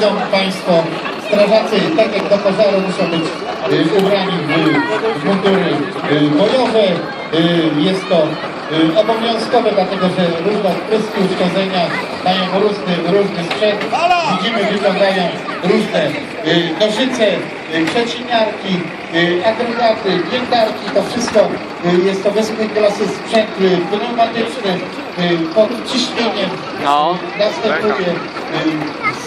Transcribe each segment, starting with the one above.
widzą Państwo, strażacy, tak jak do pożaru, muszą być y, ubrani w, mundury y, bojowe. Y, Jest to obowiązkowe, dlatego że różne pryski uszkodzenia mają różny, różny sprzęt. Widzimy, wyglądają różne nożyce, przeciniarki, agregaty, piętarki, to wszystko jest to wysokiej klasy sprzęt pneumatyczny pod ciśnieniem No. następuje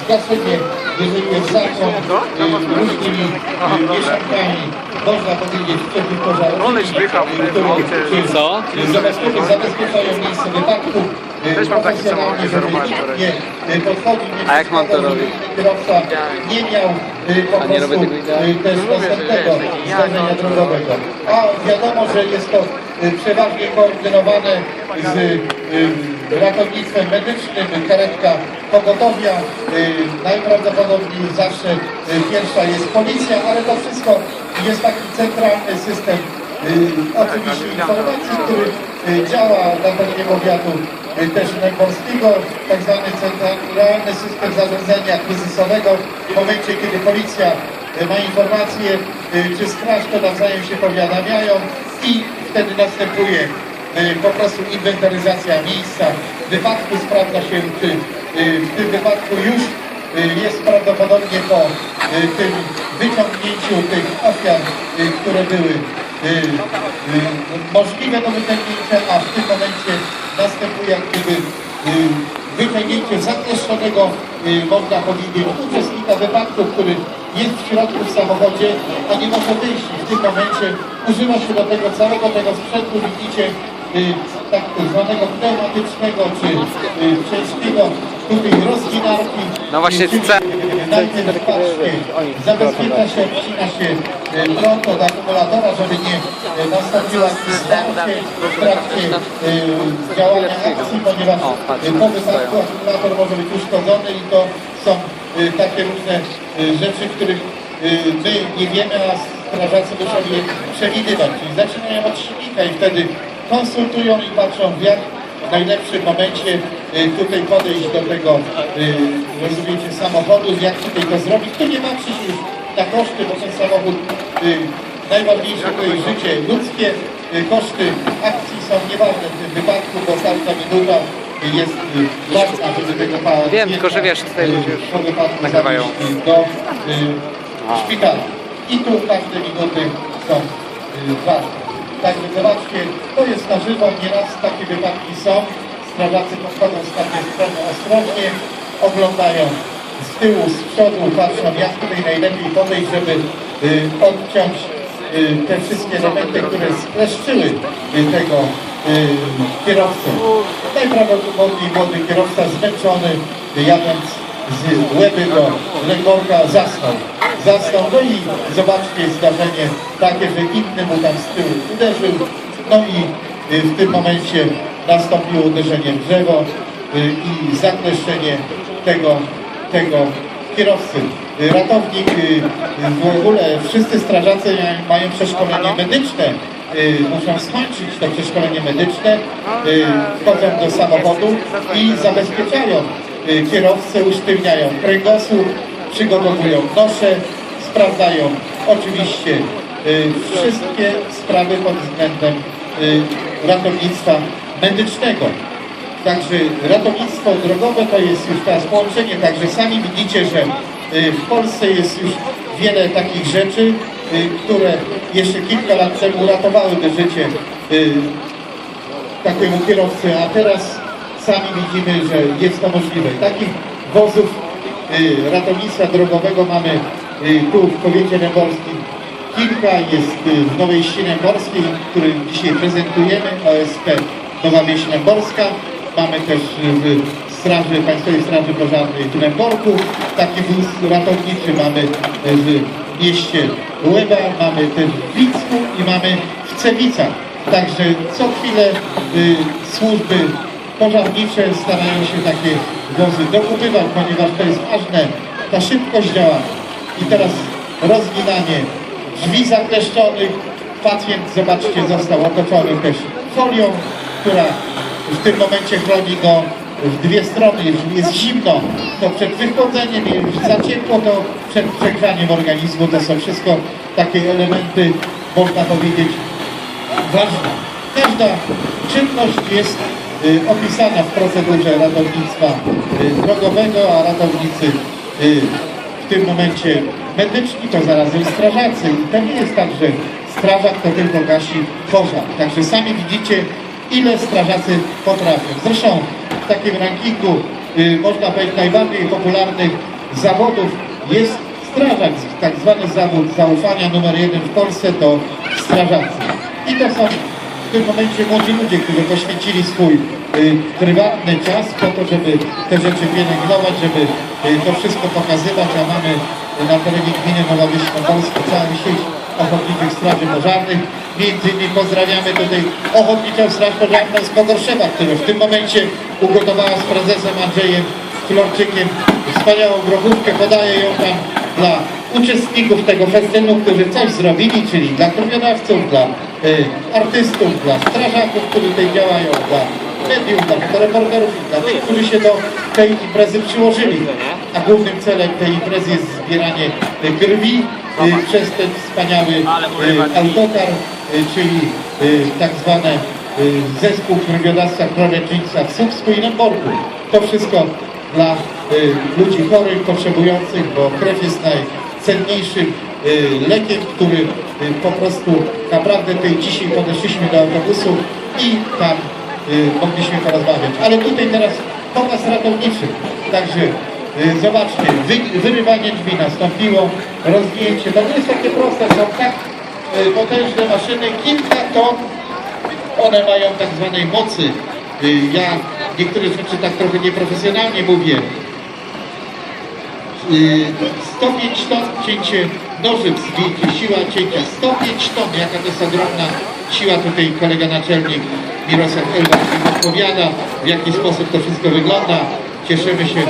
y, zgaszenie, jeżeli jest zakon y, różnymi y, mieszankami, można powiedzieć y, które te- Co? y, zabezpieczają, zabezpieczają miejsce wypadku. y, Też mam taki profesjonalnie, samochód, żeby zerwałem nikt wczoraj. nie y, podchodził, nie A jak mam to robić? kierowca nie miał y, po A nie robię tego idealnie? y, też No że następnego zdarzenia no, drogowego. A wiadomo, że jest to y, przeważnie koordynowane z y, ratownictwem medycznym, karetka pogotowia, y, najprawdopodobniej zawsze y, pierwsza jest policja, ale to wszystko jest taki centralny system y, oczywiście informacji, który działa na terenie powiatu też Dęborskiego, tak zwany centralny system zarządzania kryzysowego. W momencie, kiedy policja ma informacje, czy straż, to nawzajem się powiadamiają i wtedy następuje po prostu inwentaryzacja miejsca wypadku, sprawdza się, y, w tym wypadku już y, jest prawdopodobnie po tym wyciągnięciu tych ofiar, które były możliwe do wyciągnięcia, a w tym momencie następuje jak gdyby wyciągnięcie zakleszczonego, można powiedzieć, uczestnika wypadku, który jest w środku w samochodzie, a nie może wyjść. W tym momencie używa się do tego całego tego sprzętu, widzicie, tak zwanego pneumatycznego czy y, ciężkiego tutaj rozwinarki. No właśnie, chcę- y, Najpierw patrzcie, zabezpiecza się, wcina się y, prąd od akumulatora, żeby nie y, nastąpiło jakieś zdarcie w trakcie y, działania akcji, ponieważ y, po wypadku akumulator może być uszkodzony i to są y, takie różne y, rzeczy, których y, my nie wiemy, a strażacy muszą je przewidywać. Czyli zaczynają od silnika i wtedy konsultują i patrzą w jak w najlepszym momencie y, tutaj podejść do tego, y, rozumiecie, samochodu, jak tutaj to zrobić. Tu nie patrzy się już na koszty, bo ten samochód y, najważniejsze to jest życie ludzkie, koszty akcji są nieważne w tym wypadku, bo każda minuta jest ważna, żeby tego paliwa Wiem, tylko że wiesz, tutaj ludzie już po wypadku nagrywają. do szpitala. I tu każde minuty są ważne. Także zobaczcie, to jest na żywo, nieraz takie wypadki są. Strażacy podchodzą z takiej strony ostrożnie, oglądają z tyłu, z przodu, patrzą jak tutaj najlepiej podejść, żeby y, odciąć y, te wszystkie elementy, które skleszczyły y, tego y, kierowcę. Najprawdopodobniej młody kierowca zmęczony, y, jadąc z Łeby do Legorka zasnął. Zasnął, no i zobaczcie zdarzenie takie, że inny mu tam z tyłu uderzył, no i y, w tym momencie nastąpiło uderzenie w drzewo y, i zakleszczenie tego, tego kierowcy. Y, Ratownik, w ogóle wszyscy strażacy mają- przeszkolenie medyczne, muszą skończyć to przeszkolenie medyczne, wchodzą do samochodu i zabezpieczają kierowcę, usztywniają kręgosłup, przygotowują nosze, sprawdzają oczywiście y, wszystkie sprawy pod względem y, ratownictwa medycznego. Także ratownictwo drogowe to jest już teraz połączenie, także sami widzicie, że y, w Polsce jest już wiele takich rzeczy, y, które jeszcze kilka lat temu uratowałyby życie y, takiemu kierowcy, a teraz sami widzimy, że jest to możliwe. Takich wozów y, ratownictwa drogowego mamy y, tu w powiecie nęborskim kilka, jest y, w Nowej Wsi Nęborskiej, który dzisiaj prezentujemy, OSP Nowa Wieś Nęborska. Mamy też y, w Straży, Państwowej Straży Pożarnej w Nęborku taki wóz ratowniczy, mamy y, w mieście Łeba, mamy też w Wicku i mamy w Cewicach. Także co chwilę y, służby pożarnicze starają się takie wozy dokupywać, ponieważ to jest ważne, ta szybkość działania. I teraz rozginanie drzwi zakleszczonych. Pacjent, zobaczcie, został otoczony też folią, która w tym momencie chroni go w dwie strony. Jeżeli jest zimno, to przed wychłodzeniem, jeżeli za ciepło, to przed przegrzaniem organizmu. To są wszystko takie elementy, można powiedzieć, ważne. Każda czynność jest opisana w procedurze ratownictwa y, drogowego, a ratownicy y, w tym momencie medyczni to zarazem strażacy. I to nie jest tak, że strażak to tylko gasi pożar. Także sami widzicie, ile strażacy potrafią. Zresztą w takim rankingu y, można powiedzieć najbardziej popularnych zawodów jest strażak, tak zwany zawód zaufania numer jeden w Polsce to strażacy. I to są tym momencie młodzi ludzie, którzy poświęcili swój y, prywatny czas po to, żeby te rzeczy pielęgnować, żeby y, to wszystko pokazywać, a mamy na terenie gminy Nowa Wielkopolska całą sieć ochotniczych straży pożarnych. Między innymi pozdrawiamy tutaj ochotniczą straż pożarną z Kogorszewa, która w tym momencie ugotowała z prezesem Andrzejem Florczykiem wspaniałą grochówkę, podaje ją tam dla uczestników tego festynu, którzy coś zrobili, czyli dla krwiodawców, dla y, artystów, dla strażaków, którzy tutaj działają, dla mediów, dla fotoreporterów, dla tych, którzy się do tej imprezy przyłożyli. A głównym celem tej imprezy jest zbieranie y, krwi y, przez ten wspaniały y, autokar, y, czyli y, tak zwane y, zespół krwiodawstwa Królewczyńca w Słupsku i Lęborku. To wszystko dla y, ludzi chorych, potrzebujących, bo krew jest najcenniejszym y, lekiem, który y, po prostu naprawdę tutaj dzisiaj podeszliśmy do autobusu i tam y, mogliśmy porozmawiać. Ale tutaj teraz pokaz ratowniczy. Także zobaczcie, wy, wyrywanie drzwi nastąpiło, rozwinięcie. To nie jest takie proste, są tak potężne maszyny, kilka ton one mają tak zwanej mocy. Ja niektóre rzeczy tak trochę nieprofesjonalnie mówię. Y, 105 ton cięcie nożyc, wiecie, siła cięcia. 105 ton, jaka to jest ogromna siła. Tutaj kolega naczelnik Mirosław Elba odpowiada, w jaki sposób to wszystko wygląda. Cieszymy się, y,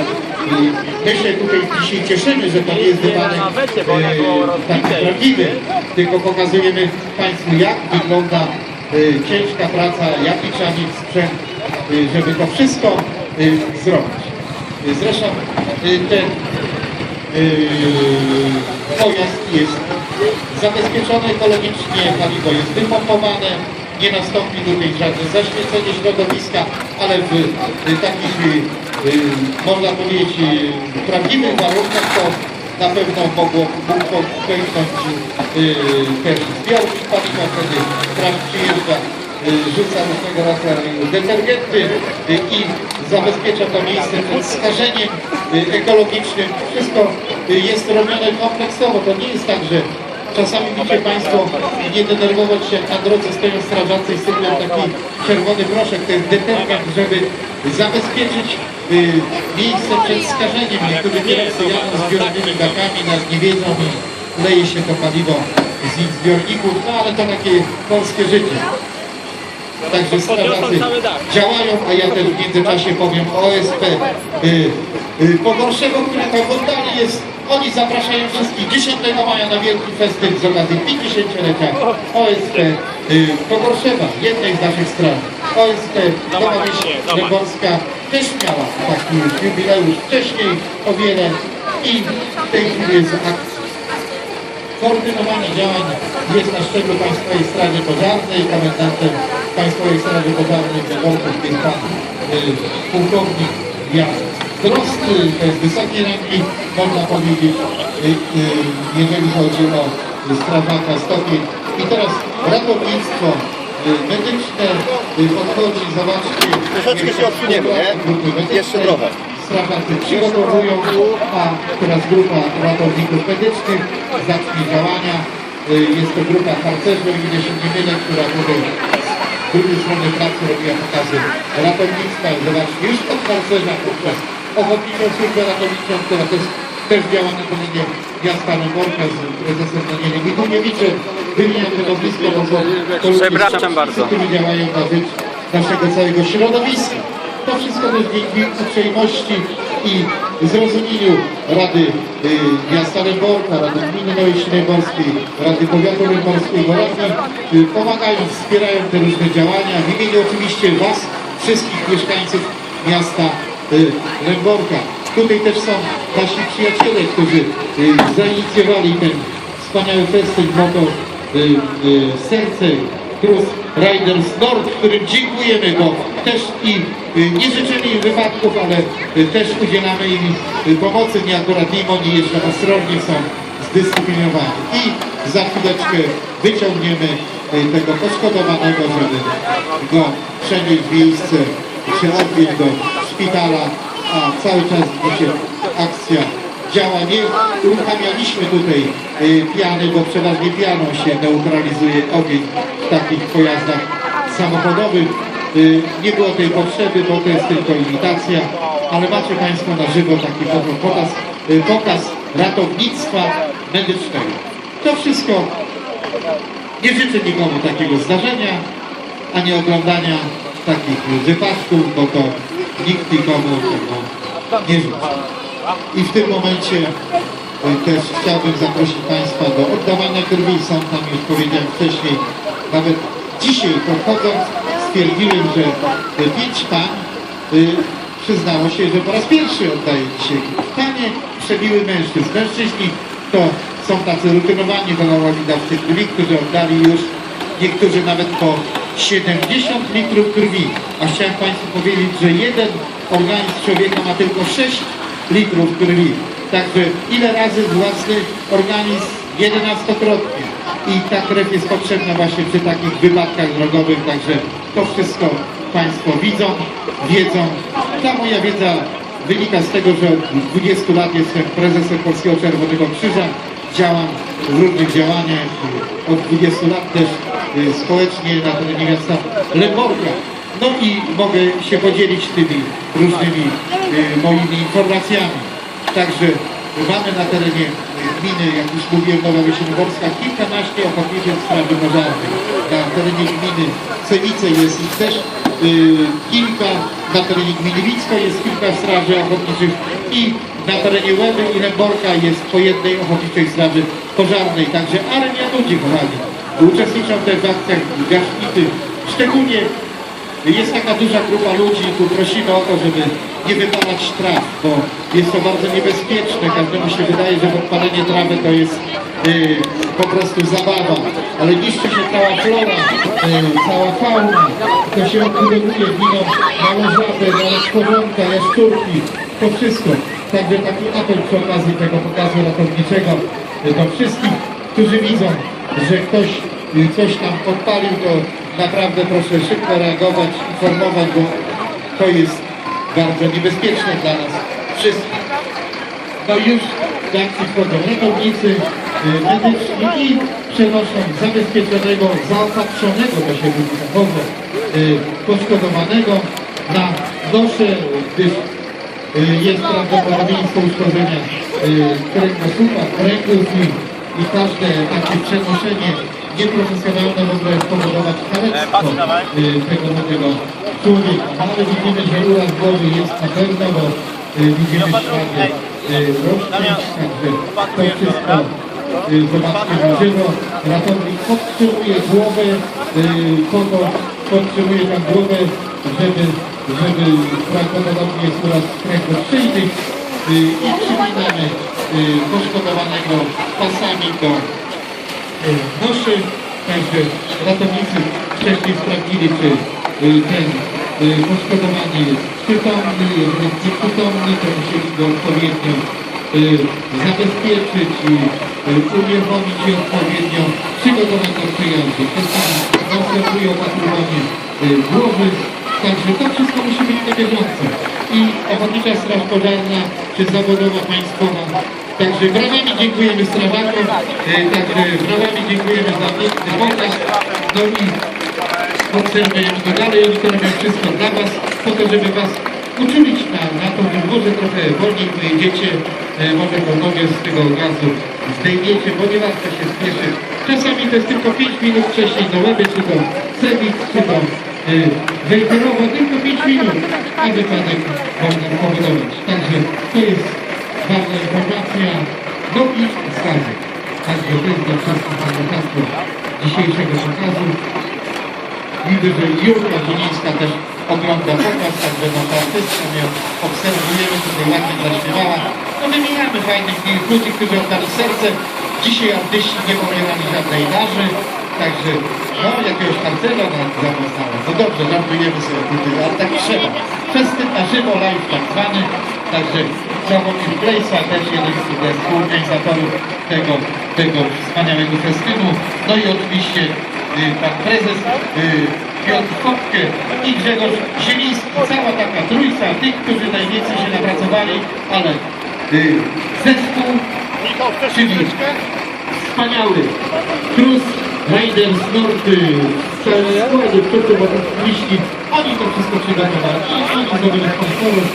my się tutaj dzisiaj cieszymy, że to nie jest wypadek y, taki prawdziwy, tylko pokazujemy Państwu, jak wygląda y, ciężka praca, jaki trzeba mieć sprzęt, y, żeby to wszystko y, zrobić. Y, Zresztą y, ten y, pojazd jest zabezpieczony ekologicznie, paliwo jest wypompowane, nie nastąpi tutaj żadne zaśmiecenie środowiska, ale w takich, y, y, można powiedzieć, y, prawdziwych warunkach to na pewno mogło pęknąć ten zbiornik paliwa, wtedy straż przyjeżdża, rzuca różnego rodzaju detergenty y, i zabezpiecza to miejsce przed skażeniem y, ekologicznym. Wszystko y, jest robione kompleksowo. To nie jest tak, że czasami widzicie Państwo nie denerwować się, na drodze stoją strażacy i sypią taki czerwony proszek. To jest detergent, żeby zabezpieczyć miejsce przed skażeniem. Niektórzy kierowcy jadą z zbiorowymi bakami, nawet nie wiedzą i leje się to paliwo z ich zbiorników, no ale to takie polskie życie. Także strażacy działają, a ja też w międzyczasie powiem o OSP y, y, Pogorszewo, które tam oddali jest. Oni zapraszają wszystkich 10 maja na wielki festyn z okazji 50-lecia OSP y, Pogorszewa, jednej z naszych stron. OSP Nowa Wieś Dęborska też miała taki jubileusz wcześniej o wiele i w tej chwili jest akcja. Koordynowanie działań jest na szczeblu Państwowej Straży Pożarnej. Komendantem Państwowej Straży Pożarnej w Dęborku jest pan y, pułkownik Jan Drozd. Y, To jest wysokiej rangi, można powiedzieć, y, jeżeli chodzi o strażaka stopień. I teraz ratownictwo medyczne podchodzi, zobaczcie. Troszeczkę się odsuniemy, nie? Jeszcze trochę. Strażacy przygotowują, a teraz grupa ratowników medycznych zacznie działania. Y, Jest to grupa harcerzy, o ile się nie mylę, która tutaj z drugiej strony pracy robiła pokazy ratownictwa. Zobaczcie, już od harcerza poprzez ochotniczą służbę ratowniczą, która też, też działa na terenie miasta Lęborka z prezesem Danielem Mikuniewiczem. Wymieniam to nazwisko, bo to ludzie którzy działają na rzecz naszego całego środowiska. To wszystko też dzięki uprzejmości i zrozumieniu Rady y, Miasta Lęborka, Rady Gminy Ślęborskiej, Rady Powiatu Lęborskiego, radni y, pomagają, wspierają te różne działania. W imieniu oczywiście Was, wszystkich mieszkańców miasta y. Tutaj też są nasi przyjaciele, którzy y, zainicjowali ten wspaniały festyn Moto y, y, Serce Cruz Riders Nord, którym dziękujemy, bo też i y, nie życzymy im wypadków, ale y, też udzielamy im y, pomocy. Nie akurat im, oni jeszcze ostrożnie są zdyscyplinowani. I za chwileczkę wyciągniemy tego poszkodowanego, żeby go przenieść w miejsce, się odwieźć do szpitala, a cały czas dzisiaj akcja działa. Nie uruchamialiśmy tutaj y, piany, bo przeważnie pianą się neutralizuje ogień w takich pojazdach samochodowych. Y, Nie było tej potrzeby, bo to jest tylko imitacja, ale macie Państwo na żywo taki po- pokaz, y, pokaz ratownictwa medycznego. To wszystko nie życzę nikomu takiego zdarzenia, ani oglądania takich wypadków, bo to nikt nikomu tego nie życzy. I w tym momencie y, też chciałbym zaprosić Państwa do oddawania krwi. Są tam już powiedziałem wcześniej, nawet dzisiaj podchodząc stwierdziłem, że pięć pań y, przyznało się, że po raz pierwszy oddaje dzisiaj. Panie przebiły mężczyzn. Mężczyźni to są tacy rutynowani honorowi dawcy krwi, którzy oddali już niektórzy nawet po 70 litrów krwi. A chciałem Państwu powiedzieć, że jeden organizm człowieka ma tylko 6 litrów krwi. Także ile razy własny organizm 11-krotnie. I ta krew jest potrzebna właśnie przy takich wypadkach drogowych, także to wszystko Państwo widzą, wiedzą. Ta moja wiedza wynika z tego, że od 20 lat jestem prezesem Polskiego Czerwonego Krzyża. Działam w różnych działaniach. Od 20 lat też y, społecznie na terenie miasta Lęborka. No i mogę się podzielić tymi różnymi y, moimi informacjami. Także mamy na terenie gminy, jak już mówiłem, Nowa Wysiłkowska, kilkanaście ochotniczych straży pożarnych. Na terenie gminy Celice jest ich też y, kilka, na terenie gminy Wicko jest kilka straży ochotniczych i na terenie Łeby i Lęborka jest po jednej ochotniczej straży pożarnej. Także armia ludzi, kochani. Uczestniczą też w akcjach gaśnicy. Szczególnie jest taka duża grupa ludzi, tu prosimy o to, żeby nie wypalać traw, bo jest to bardzo niebezpieczne. Każdemu się wydaje, że podpalenie trawy to jest y, po prostu zabawa, ale niszczy się cała flora, y, cała fauna, to się odbudowuje, giną małe żaby, małe stworzonka, jaszczurki, to wszystko. Także taki apel przy okazji tego pokazu ratowniczego do wszystkich, którzy widzą, że ktoś y, coś tam podpalił, to naprawdę proszę szybko reagować, informować, bo to jest bardzo niebezpieczne dla nas wszystkich. No już do akcji wchodzą ratownicy, medyczni i przenoszą zabezpieczonego, zaopatrzonego, to się mówi zachowo, y, poszkodowanego na nosze, gdyż y, jest prawdopodobieństwo uszkodzenia y, kręgosłupa, kręgów i każde takie przenoszenie nieprofesjonalne może spowodować kalectwo y, tego młodego człowieka. Ale widzimy, że uraz głowy jest na pewno, bo y, widzimy ślady także to wszystko zobaczcie na żywo. Ratownik podtrzymuje głowę, kogo podtrzymuje tam głowę, żeby, żeby prawdopodobnie uraz kręgoszyjnych y, i przypinamy poszkodowanego pasami do noszy, także ratownicy wcześniej sprawdzili, czy y, ten y, poszkodowany jest przytomny, jest nieprzytomny, to musieli go odpowiednio y, zabezpieczyć i y, unieruchomić je odpowiednio, przygotować do przejazdu. Czasami następuje opatrywanie y, głowy, także to wszystko musi być na bieżąco. I Ochotnicza Straż Pożarna, czy zawodowa państwowa, Także brawami dziękujemy strażakom, e, także brawami dziękujemy za piękny pokaz. No i obserwujemy to dalej, oni to robią wszystko dla Was, po to, żeby Was uczulić na, na że może trochę wolniej pojedziecie, e, może go nogę z tego gazu zdejmiecie, bo nie warto się spieszyć. Czasami to jest tylko 5 minut wcześniej do Łeby, czy do Cebic, czy do e, Wejherowa, tylko 5 minut, a wypadek można powodować. Także to jest ważna informacja, no i skarby. Także to jest dla wszystkich adwokatów dzisiejszego pokazu. Widzę, że Jurka Zielińska też ogląda pokaz, także nasza artystka mnie obserwujemy, tutaj ładnie zaśpiewała. No wymieniamy fajnych ludzi, którzy oddali serce. Dzisiaj artyści nie pobierali żadnej darzy, także no jakiegoś harcera na zapoznałem. No dobrze, żartujemy sobie tutaj, ale tak trzeba. Festyn na żywo, live tak zwany, także Sławomir Plejsa, też jeden z współorganizatorów tego, tego wspaniałego festynu. No i oczywiście y, pan prezes y, Piotr Kopkę i Grzegorz Zieliński. Cała taka trójca tych, którzy najwięcej się napracowali, ale y, zespół, czyli wspaniały Cruz Raiders Norty z całym składu, wszyscy liści, oni to wszystko przygotowali. Oni zrobili sponsorów,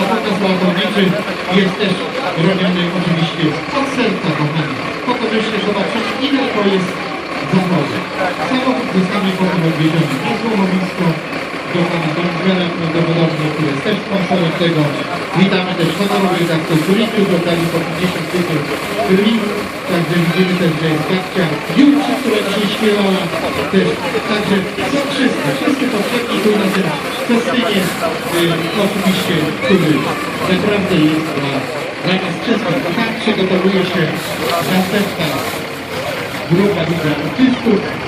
a pokaz balkoniczy jest też robiony oczywiście od serca kochani. Po to byście zobaczyli ile to jest zawodu. Samochód zostanie potem odwieziony na złomowisko do pana Dążela, prawdopodobnie, który jest też sponsorem tego. Witamy też honorowych Tulików, oddali po 50 tysięcy sterling. Także widzimy też, że jest babcia Julci, która dzisiaj śpiewała też. Także są wszyscy, wszyscy potrzebni tu na tym festynie. Y, oczywiście, który naprawdę jest dla, dla nas wszystkich. Tak przygotowuje się następna grupa widzę artystów.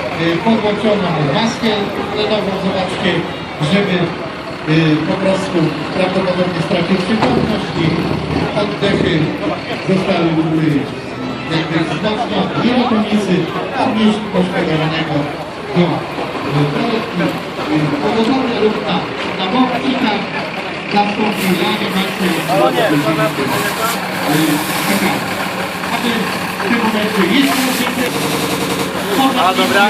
podłączoną maskę tlenową, zobaczcie, żeby yy, po prostu prawdopodobnie stracił przytomność i oddechy zostały yy, jakby mocno i ratownicy odnieśli poszkodowanego do pogotowia lub na, na bokcika nastąpił yy, taka, aby w tym momencie A dobra.